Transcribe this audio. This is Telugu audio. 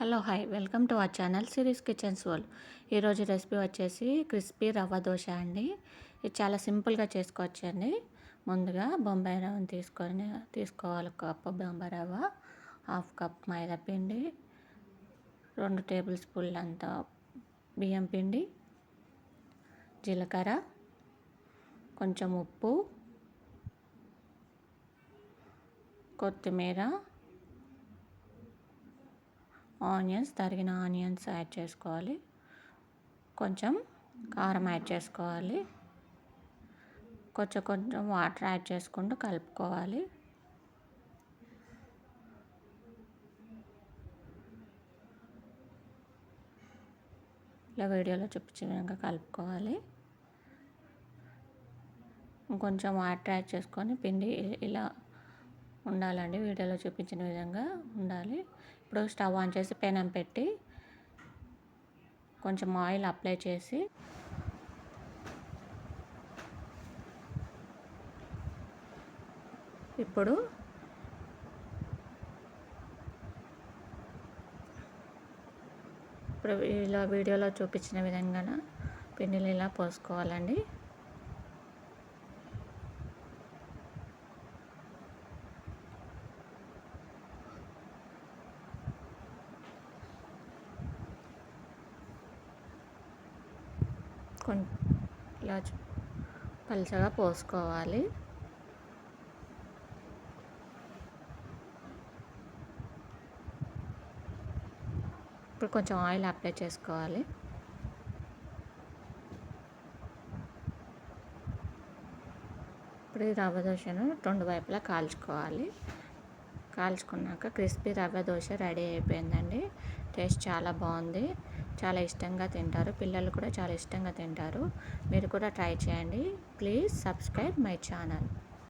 Hello hi. Welcome to our channel series kitchens world. ఈరోజు రెసిపీ వచ్చేసి క్రిస్పీ రవ్వ దోశ అండి. ఇది చాలా సింపుల్గా చేసుకోవచ్చు అండి. ముందుగా బొంబాయి రవ్వని తీసుకొని తీసుకోవాలి. కప్ బొంబాయి రవ్వ హాఫ్ కప్ మైదా పిండి రెండు టేబుల్ స్పూన్లు అంత బియ్యం పిండి జీలకర్ర కొంచెం ఉప్పు కొత్తిమీర ఆనియన్స్ తరిగిన ఆనియన్స్ యాడ్ చేసుకోవాలి. కొంచెం కారం యాడ్ చేసుకోవాలి. కొంచెం కొంచెం వాటర్ యాడ్ చేసుకుంటూ కలుపుకోవాలి. ఇలా వీడియోలో చూపించిన విధంగా కలుపుకోవాలి. ఇంకొంచెం వాటర్ యాడ్ చేసుకొని పిండి ఇలా ఉండాలండి. వీడియోలో చూపించిన విధంగా ఉండాలి. ఇప్పుడు స్టవ్ ఆన్ చేసి పెనం పెట్టి కొంచెం ఆయిల్ అప్లై చేసి ఇప్పుడు ఇప్పుడు ఇలా వీడియోలో చూపించిన విధంగా పిండిలు ఇలా పోసుకోవాలండి. ఇలా పలుచగా పోసుకోవాలి. ఇప్పుడు కొంచెం ఆయిల్ అప్లై చేసుకోవాలి. ఇప్పుడు రవ్వ దోశను రెండు వైపులా కాల్చుకోవాలి. కాల్చుకున్నాక క్రిస్పీ రవ్వ దోశ రెడీ అయిపోయిందండి. టేస్ట్ చాలా బాగుంది. చాలా ఇష్టంగా తింటారు. పిల్లలు కూడా చాలా ఇష్టంగా తింటారు. మీరు కూడా ట్రై చేయండి. Please subscribe my channel.